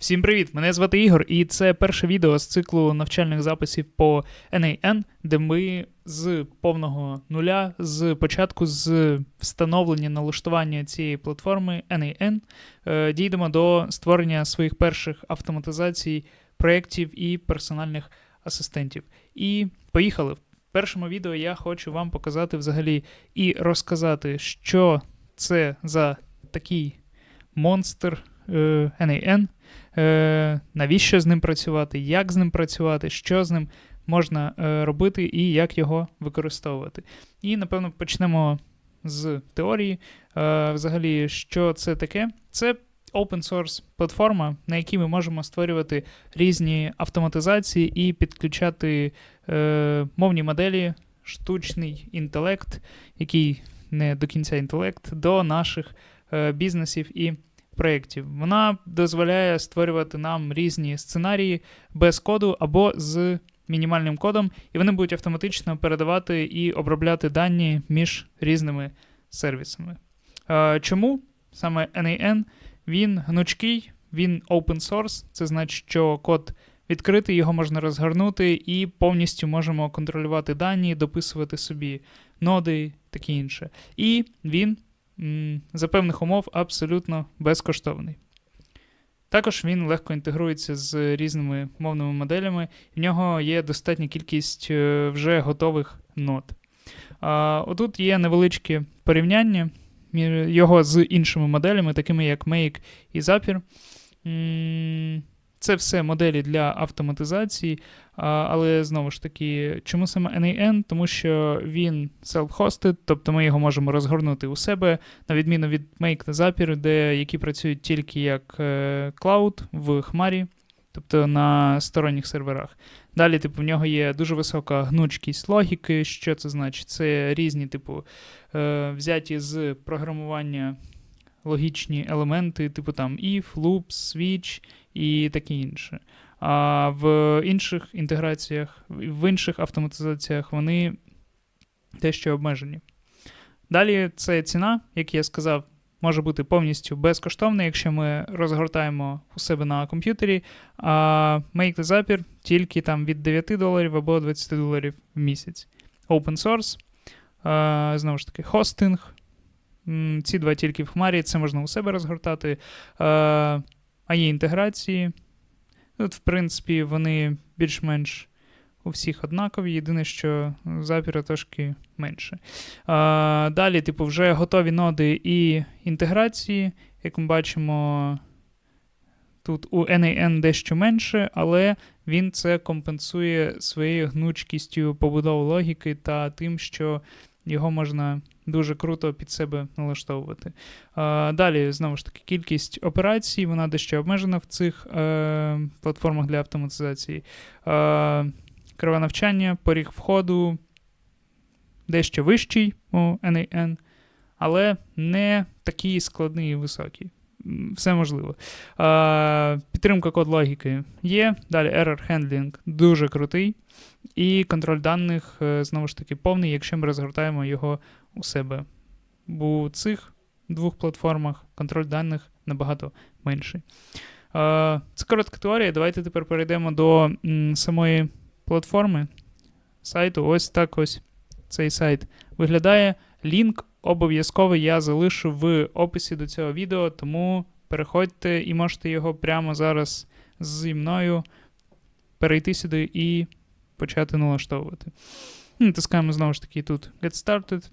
Всім привіт! Мене звати Ігор, і це перше відео з циклу навчальних записів по NAN, де ми з повного нуля, з початку з встановлення налаштування цієї платформи NAN, е, дійдемо до створення своїх перших автоматизацій, проєктів і персональних асистентів. І поїхали. В першому відео я хочу вам показати взагалі і розказати, що це за такий монстр е, NAN, е, навіщо з ним працювати, як з ним працювати, що з ним можна е, робити і як його використовувати. І, напевно, почнемо з теорії. Е, взагалі, що це таке? Це open source платформа, на якій ми можемо створювати різні автоматизації і підключати е, мовні моделі, штучний інтелект, який не до кінця інтелект, до наших е, бізнесів і проєктів. Вона дозволяє створювати нам різні сценарії без коду або з мінімальним кодом, і вони будуть автоматично передавати і обробляти дані між різними сервісами. Е, Чому саме NAN? Він гнучкий, він open source, це значить, що код відкритий, його можна розгорнути і повністю можемо контролювати дані, дописувати собі ноди, таке інше. І він за певних умов абсолютно безкоштовний. Також він легко інтегрується з різними мовними моделями, в нього є достатня кількість е, вже готових нод. А, Отут є невеличке порівняння його з іншими моделями, такими як Make і Zapier. Це все моделі для автоматизації, але знову ж таки, чому саме NAN? Тому що він self-hosted, тобто ми його можемо розгорнути у себе, на відміну від Make та Zapier, де які працюють тільки як е, cloud в Хмарі, тобто на сторонніх серверах. Далі, типу, в нього є дуже висока гнучкість логіки. Що це значить? Це різні, типу, е, взяті з програмування логічні елементи, типу там if, loop, switch і таке інше. А в інших інтеграціях, в інших автоматизаціях вони дещо обмежені. Dалі це ціна, як я сказав, може бути повністю безкоштовна, якщо ми розгортаємо у себе на комп'ютері, а the Zapier тільки там від 9 доларів або 20 доларів в місяць. Open source, а, знову ж таки, хостинг. Ці два тільки в Хмарі, це можна у себе розгортати. А, а є інтеграції. Тут, в принципі, вони більш-менш у всіх однакові. Єдине, що запіра трошки менше. А, далі, типу, вже готові ноди і інтеграції. Як ми бачимо, тут у NAN дещо менше, але він це компенсує своєю гнучкістю побудови логіки та тим, що його можна дуже круто під себе налаштовувати. А, Далі, знову ж таки, кількість операцій, вона дещо обмежена в цих е, платформах для автоматизації. Криве навчання, поріг входу дещо вищий у NAN, але не такий складний і високий. Все можливо. Е, підтримка код логіки є. Далі error handling дуже крутий. І контроль даних, е, знову ж таки, повний, якщо ми розгортаємо його у себе. Бо у цих двох платформах контроль даних набагато менший. Це коротка теорія. Давайте тепер перейдемо до самої платформи сайту. Ось так ось цей сайт виглядає. Лінк обов'язково я залишу в описі до цього відео, тому переходьте і можете його прямо зараз зі мною перейти сюди і почати налаштовувати. Натискаємо знову ж таки тут Get Started.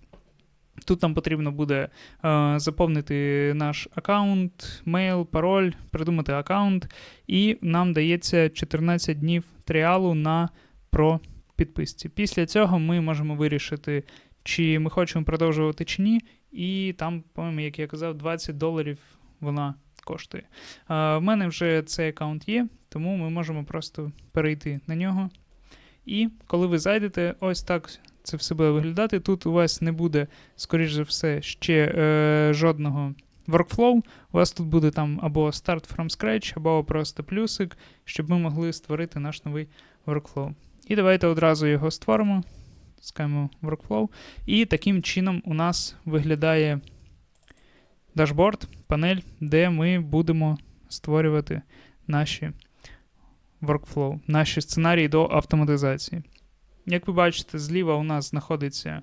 Тут нам потрібно буде е, заповнити наш аккаунт, мейл, пароль, придумати аккаунт, і нам дається 14 днів тріалу на про підписці. Після цього ми можемо вирішити, чи ми хочемо продовжувати чи ні. І там, по-моєму, як я казав, 20 доларів вона коштує. Е, в мене вже цей аккаунт є, тому ми можемо просто перейти на нього. І коли ви зайдете, ось так це все буде виглядати. Тут у вас не буде, скоріш за все, ще е, жодного workflow. У вас тут буде там або start from scratch, або просто плюсик, щоб ми могли створити наш новий workflow. І давайте одразу його створимо. Скаємо workflow. І таким чином у нас виглядає дашборд, панель, де ми будемо створювати наші workflow, наші сценарії до автоматизації. Як ви бачите, зліва у нас знаходиться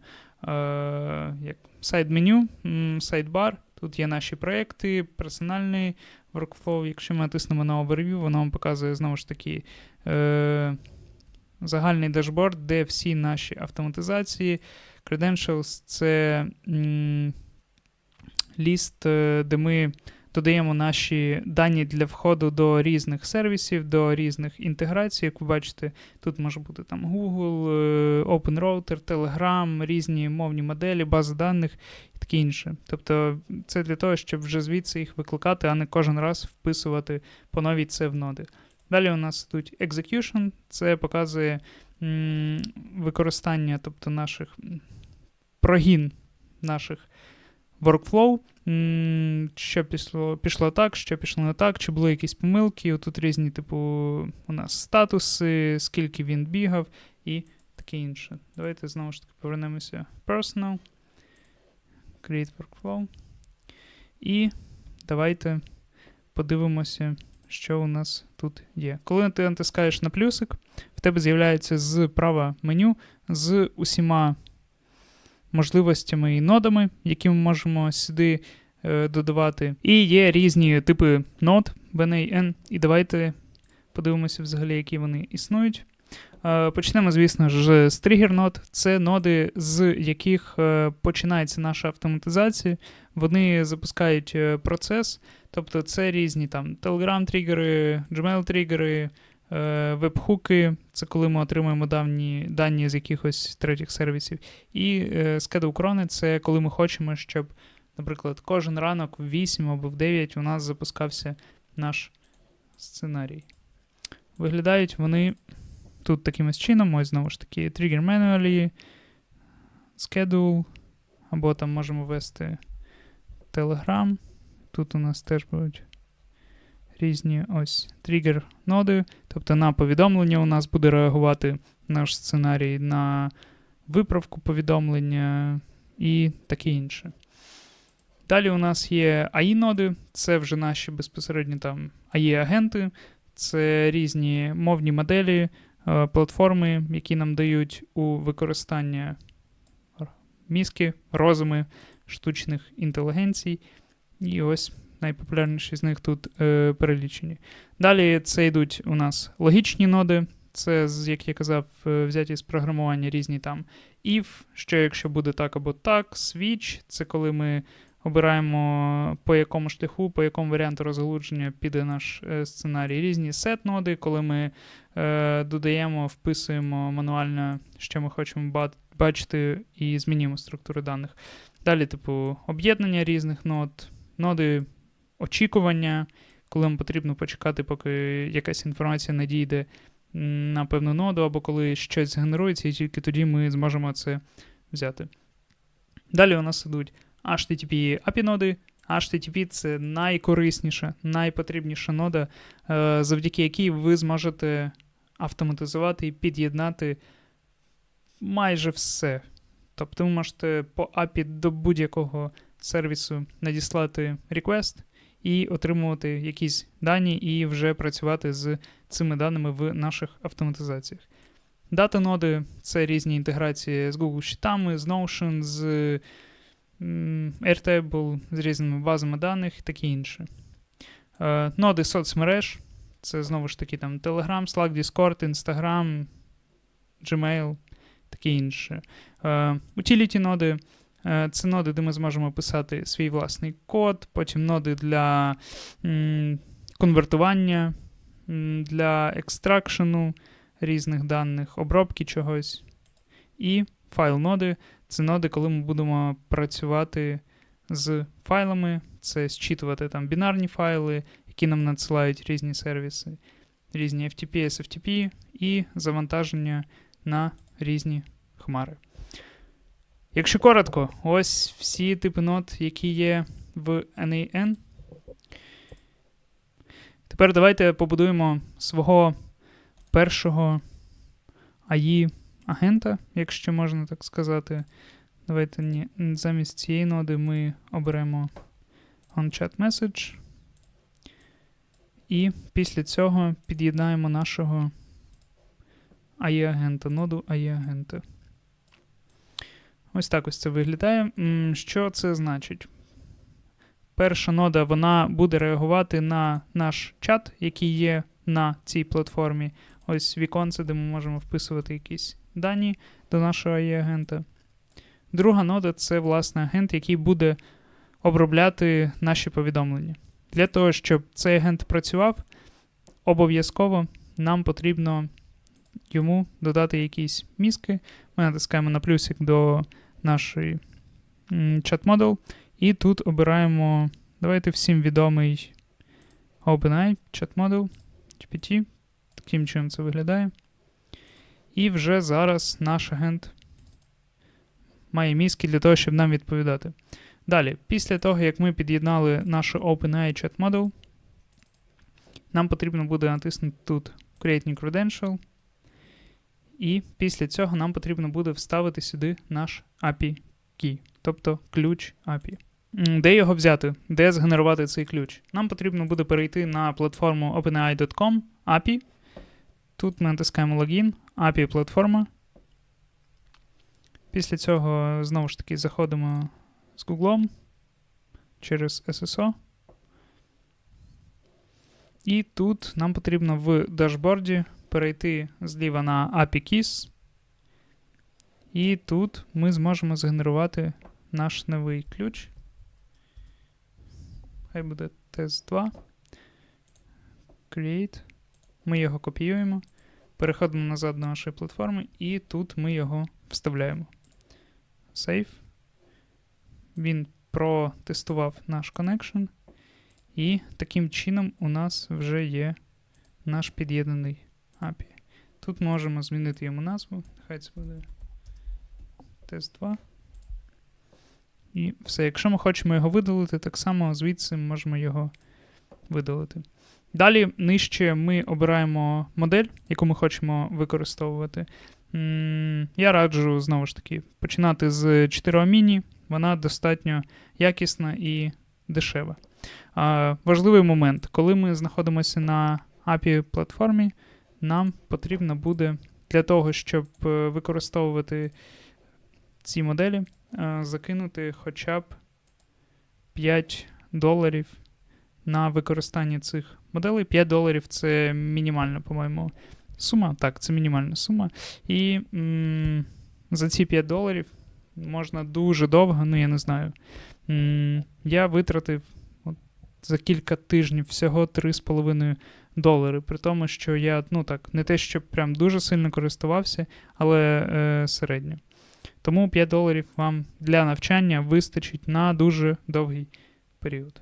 е, сайт-меню, сайт-бар. Тут є наші проекти, персональний workflow. Якщо ми натиснемо на Overview, воно вам показує знову ж таки е, загальний дашборд, де всі наші автоматизації. Credentials це м, ліст, е, де ми додаємо наші дані для входу до різних сервісів, до різних інтеграцій. Як ви бачите, тут може бути там Google, е, OpenRouter, Telegram, різні мовні моделі, бази даних і таке інше. Тобто це для того, щоб вже звідси їх викликати, а не кожен раз вписувати по новій це в ноди. Далі у нас тут execution, це показує м, використання, тобто наших прогін наших workflow, що пішло, пішло так, що пішло не так, чи були якісь помилки. Тут різні, типу, у нас статуси, скільки він бігав і таке інше. Давайте знову ж таки повернемося Personal, Create Workflow. І давайте подивимося, що у нас тут є. Коли ти натискаєш на плюсик, в тебе з'являється зправа меню з усіма можливостями і нодами, які ми можемо сюди е, додавати. І є різні типи нод в NAN. І давайте подивимося взагалі, які вони існують. Е, почнемо, звісно ж, з тригер нод. Це ноди, з яких е, починається наша автоматизація. Вони запускають процес, тобто це різні там Telegram-тригери, Gmail-тригери, веб-хуки, це коли ми отримуємо дані, дані з якихось третіх сервісів. І е, cron це коли ми хочемо, щоб, наприклад, кожен ранок в 8 або в 9 у нас запускався наш сценарій. Виглядають вони тут таким чином, ось знову ж таки, trigger manually, schedule, або там можемо ввести Telegram. Тут у нас теж будуть різні ось тригер ноди. Тобто на повідомлення у нас буде реагувати наш сценарій на виправку повідомлення і таке інше. Далі у нас є AI-ноди, це вже наші безпосередньо там AI-агенти, це різні мовні моделі, е, платформи, які нам дають у використання мізки, розуми штучних інтелігенцій. І ось найпопулярніші з них тут е, перелічені. Далі це йдуть у нас логічні ноди. Це, як я казав, е, взяті з програмування різні там if, що якщо буде так або так, switch це коли ми обираємо по якому шляху, по якому варіанту розгалудження піде наш е, сценарій. Різні set-ноди, коли ми е, додаємо, вписуємо мануально, що ми хочемо бачити, і змінюємо структуру даних. Далі, типу, об'єднання різних нод, ноди очікування, коли нам потрібно почекати, поки якась інформація надійде на певну ноду, або коли щось згенерується, і тільки тоді ми зможемо це взяти. Далі у нас ідуть HTTP API ноди. HTTP це найкорисніша, найпотрібніша нода, е, завдяки якій ви зможете автоматизувати і під'єднати майже все. Тобто ви можете по API до будь-якого сервісу надіслати request і отримувати якісь дані, і вже працювати з цими даними в наших автоматизаціях. Дата-ноди це різні інтеграції з Google щитами, з Notion, з Airtable, з різними базами даних таке інше. Е, ноди соцмереж. Це знову ж таки там Telegram, Slack, Discord, Instagram, Gmail, таке інше. Утіліті ноди Е, це ноди, де ми зможемо писати свій власний код, потім ноди для конвертування, для екстракшену різних даних, обробки чогось. І файл-ноди це ноди, коли ми будемо працювати з файлами, це зчитувати там бінарні файли, які нам надсилають різні сервіси, різні FTP, SFTP і завантаження на різні хмари. Якщо коротко, ось всі типи нот, які є в NAN. Тепер давайте побудуємо свого першого AI агента, якщо можна так сказати. Давайте ні, замість цієї ноди ми оберемо OnChat Message. І після цього під'єднаємо нашого AI-агента, ноду AI-агента. Ось так ось це виглядає. Що це значить? Перша нода вона буде реагувати на наш чат, який є на цій платформі. Ось віконце, де ми можемо вписувати якісь дані до нашого AI-агента. Друга нода це, власне, агент, який буде обробляти наші повідомлення. Для того, щоб цей агент працював, обов'язково нам потрібно йому додати якісь мізки. Ми натискаємо на плюсик до нашої чат модел і тут обираємо, давайте всім відомий OpenAI Model GPT. Таким чином це виглядає. І вже зараз наш агент має мізки для того, щоб нам відповідати. Далі, після того, як ми під'єднали нашу OpenAI Chat Model, нам потрібно буде натиснути тут Create New Credential. І після цього нам потрібно буде вставити сюди наш API key, тобто ключ API. Де його взяти? Де згенерувати цей ключ? Нам потрібно буде перейти на платформу openai.com API. Тут ми натискаємо логін, API платформа. Після цього знову ж таки заходимо з Google через SSO. І тут нам потрібно в дашборді перейти зліва на API Keys. І тут ми зможемо згенерувати наш новий ключ. Хай буде тест 2. Create. Ми його копіюємо. Переходимо назад до нашої платформи, і тут ми його вставляємо. Save. Він протестував наш connection. І таким чином у нас вже є наш під'єднаний API. Тут можемо змінити йому назву. Хай це буде тест 2. І все. Якщо ми хочемо його видалити, так само звідси можемо його видалити. Далі нижче ми обираємо модель, яку ми хочемо використовувати. Я раджу, знову ж таки, починати з 4 міні. Вона достатньо якісна і дешева. Важливий момент, коли ми знаходимося на API платформі, нам потрібно буде для того, щоб е, використовувати ці моделі, е, закинути хоча б 5 доларів на використання цих моделей. 5 доларів це мінімальна, по-моєму, сума. Так, це мінімальна сума. І м- за ці 5 доларів можна дуже довго, ну я не знаю. М- я витратив от, за кілька тижнів всього 3,5 долари. При тому, що я, ну так, не те, що прям дуже сильно користувався, але е, середньо. Тому 5 доларів вам для навчання вистачить на дуже довгий період.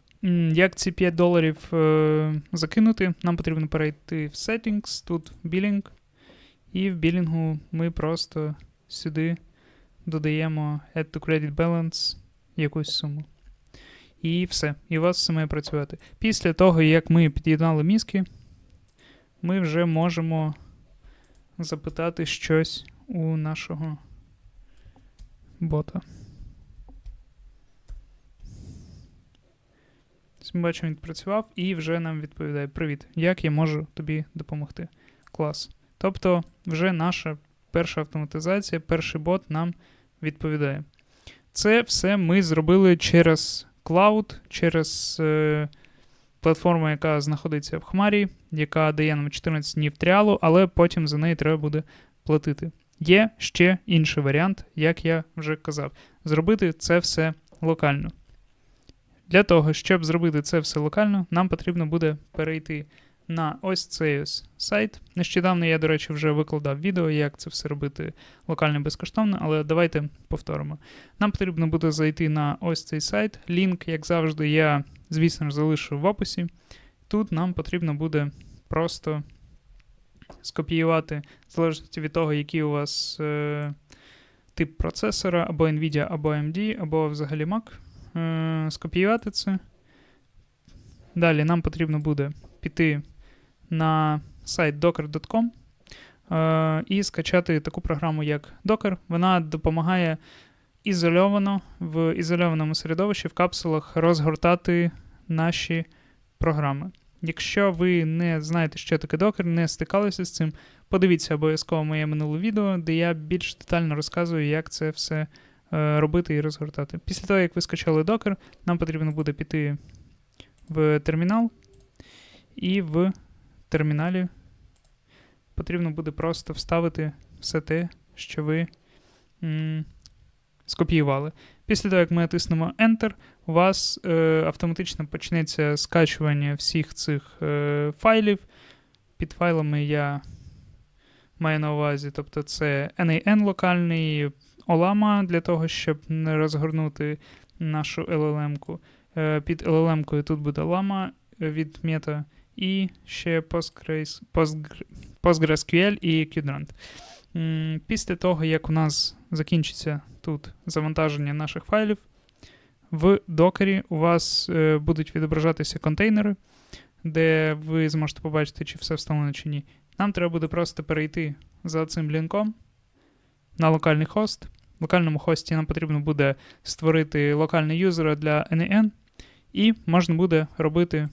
Як ці 5 доларів е, закинути, нам потрібно перейти в Settings, тут Billing, і в білінгу ми просто сюди додаємо Add to Credit Balance якусь суму. І все. І у вас все має працювати. Після того, як ми під'єднали мізки, ми вже можемо запитати щось у нашого бота. Ми бачимо, він працював і вже нам відповідає: Привіт, як я можу тобі допомогти? Клас. Тобто, вже наша перша автоматизація, перший бот нам відповідає. Це все ми зробили через клауд, через е, платформу, яка знаходиться в Хмарі, яка дає нам 14 днів тріалу, але потім за неї треба буде платити. Є ще інший варіант, як я вже казав, зробити це все локально. Для того, щоб зробити це все локально, нам потрібно буде перейти на ось цей ось сайт. Нещодавно я, до речі, вже викладав відео, як це все робити локально безкоштовно, але давайте повторимо. Нам потрібно буде зайти на ось цей сайт. Лінк, як завжди, я, звісно ж, залишу в описі. Тут нам потрібно буде просто скопіювати, в залежності від того, який у вас е, тип процесора, або Nvidia, або AMD, або взагалі Mac. Е, скопіювати це. Далі нам потрібно буде піти на сайт docker.com е, і скачати таку програму, як Docker. Вона допомагає ізольовано в ізольованому середовищі в капсулах розгортати наші програми. Якщо ви не знаєте, що таке докер, не стикалися з цим, подивіться обов'язково моє минуле відео, де я більш детально розказую, як це все е, робити і розгортати. Після того, як ви скачали докер, нам потрібно буде піти в термінал, і в терміналі потрібно буде просто вставити все те, що ви скопіювали. Після того, як ми натиснемо Enter, у вас е, автоматично почнеться скачування всіх цих е, файлів. Під файлами я маю на увазі, тобто це NAN локальний, Olama для того, щоб не розгорнути нашу LLM-ку. Е, під LLM-кою тут буде Lama від Meta і ще Postgres, Postgre- PostgreSQL і Qdrant. Після того, як у нас закінчиться тут завантаження наших файлів, в докері у вас е, будуть відображатися контейнери, де ви зможете побачити, чи все встановлено чи ні. Нам треба буде просто перейти за цим лінком на локальний хост. В локальному хості нам потрібно буде створити локальний юзер для NAN, і можна буде робити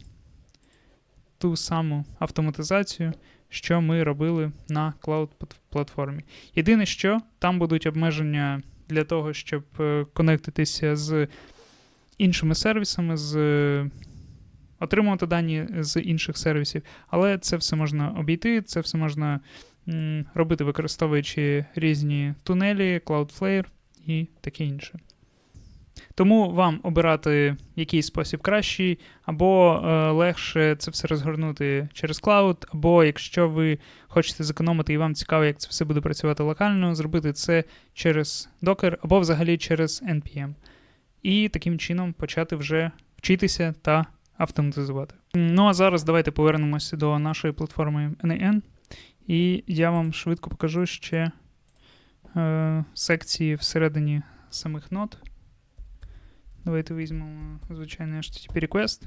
ту саму автоматизацію, що ми робили на клауд-платформі. Єдине, що там будуть обмеження для того, щоб е, конектитися з іншими сервісами, з е, отримувати дані з інших сервісів, але це все можна обійти, це все можна робити, використовуючи різні тунелі, Cloudflare і таке інше. Тому вам обирати який спосіб кращий, або е, легше це все розгорнути через клауд, або якщо ви хочете зекономити і вам цікаво, як це все буде працювати локально, зробити це через Docker або взагалі через NPM. І таким чином почати вже вчитися та автоматизувати. Ну а зараз давайте повернемося до нашої платформи NAN, і я вам швидко покажу ще е, секції всередині самих нод. Давайте візьмемо звичайний HTTP request.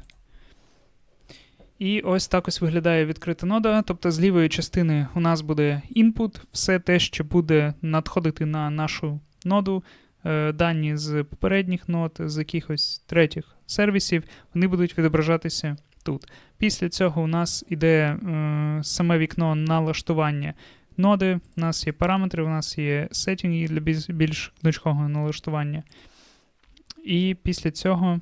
І ось так ось виглядає відкрита нода. Тобто з лівої частини у нас буде input, все те, що буде надходити на нашу ноду, е, дані з попередніх нод, з якихось третіх сервісів, вони будуть відображатися тут. Після цього у нас іде е, саме вікно налаштування ноди. У нас є параметри, у нас є сеттінги для більш гнучкого налаштування. І після цього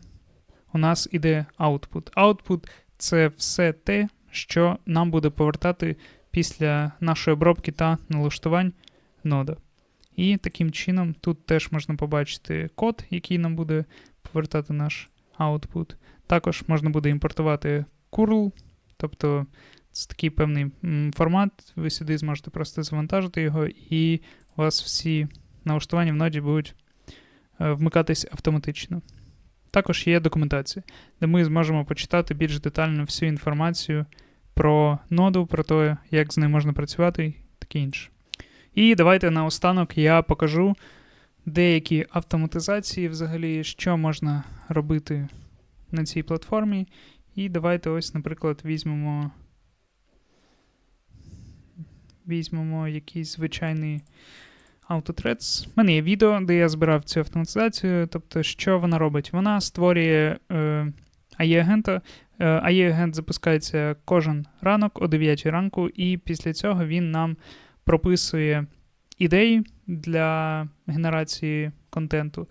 у нас іде output. Output це все те, що нам буде повертати після нашої обробки та налаштувань нода. І таким чином тут теж можна побачити код, який нам буде повертати наш output. Також можна буде імпортувати curl, тобто це такий певний формат. Ви сюди зможете просто завантажити його, і у вас всі налаштування в ноді будуть вмикатись автоматично. Також є документація, де ми зможемо почитати більш детально всю інформацію про ноду, про те, як з нею можна працювати і таке інше. І давайте наостанок я покажу деякі автоматизації, взагалі, що можна робити на цій платформі. І давайте ось, наприклад, візьмемо. Візьмемо якийсь звичайний AutoThreads. У мене є відео, де я збирав цю автоматизацію. Тобто, що вона робить? Вона створює е, AI-агента. Е, AI-агент запускається кожен ранок о 9 ранку, і після цього він нам прописує ідеї для генерації контенту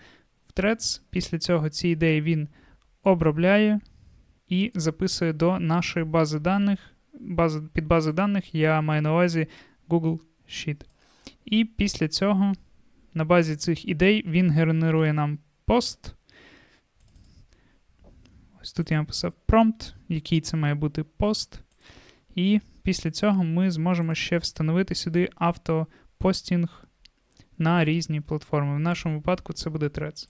в Threads. Після цього ці ідеї він обробляє і записує до нашої бази даних. Бази, під бази даних я маю на увазі Google Sheet. І після цього на базі цих ідей він генерує нам пост. Ось тут я написав prompt, який це має бути пост. І після цього ми зможемо ще встановити сюди автопостінг на різні платформи. В нашому випадку це буде Threads.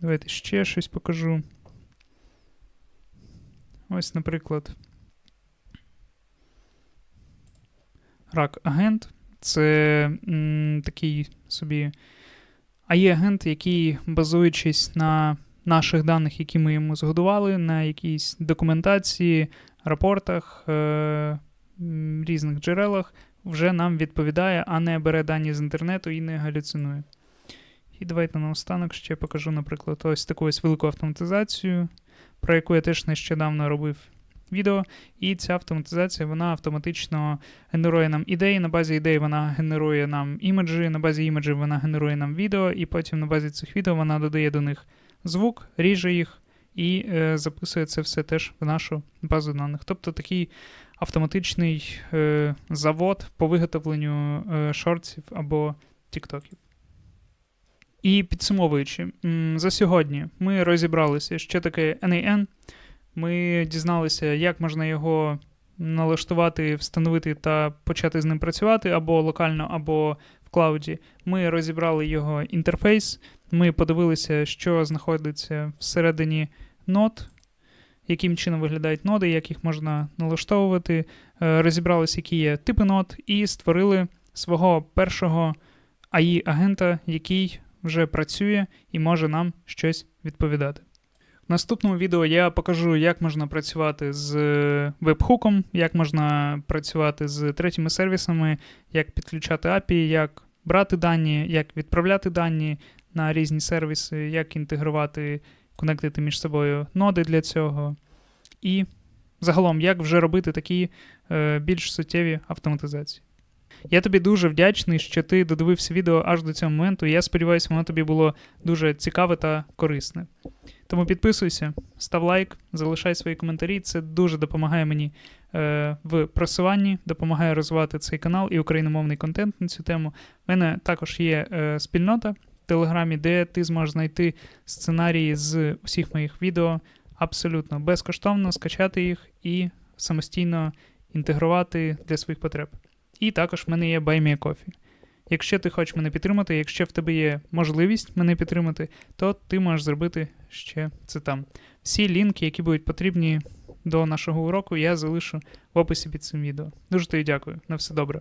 Давайте ще щось покажу. Ось, наприклад, RAC-агент. Це м, такий собі AI-агент, який, базуючись на наших даних, які ми йому згодували, на якійсь документації, рапортах, е, різних джерелах, вже нам відповідає, а не бере дані з інтернету і не галюцинує. І давайте наостанок ще покажу, наприклад, ось таку ось велику автоматизацію, про яку я теж нещодавно робив відео, і ця автоматизація вона автоматично генерує нам ідеї. На базі ідей вона генерує нам імеджі, на базі імеджів вона генерує нам відео, і потім на базі цих відео вона додає до них звук, ріже їх і е, записує це все теж в нашу базу даних. Тобто такий автоматичний е, завод по виготовленню е, шортсів або тіктоків. І підсумовуючи, за сьогодні ми розібралися, що таке NAN. Ми дізналися, як можна його налаштувати, встановити та почати з ним працювати або локально, або в клауді. Ми розібрали його інтерфейс. Ми подивилися, що знаходиться всередині нод, яким чином виглядають ноди, як їх можна налаштовувати. Е, Розібралися, які є типи нод, і створили свого першого AI-агента, який вже працює і може нам щось відповідати. Наступному відео я покажу, як можна працювати з вебхуком, як можна працювати з третіми сервісами, як підключати API, як брати дані, як відправляти дані на різні сервіси, як інтегрувати, конектити між собою ноди для цього. І загалом, як вже робити такі е, більш суттєві автоматизації. Я тобі дуже вдячний, що ти додивився відео аж до цього моменту. Я сподіваюся, воно тобі було дуже цікаве та корисне. Тому підписуйся, став лайк, залишай свої коментарі. Це дуже допомагає мені е, в просуванні, допомагає розвивати цей канал і україномовний контент на цю тему. У мене також є е, спільнота в Телеграмі, де ти зможеш знайти сценарії з усіх моїх відео абсолютно безкоштовно, скачати їх і самостійно інтегрувати для своїх потреб. І також в мене є Buy Me a Coffee. Якщо ти хочеш мене підтримати, якщо в тебе є можливість мене підтримати, то ти можеш зробити ще це там. Всі лінки, які будуть потрібні до нашого уроку, я залишу в описі під цим відео. Дуже тобі дякую. На все добре.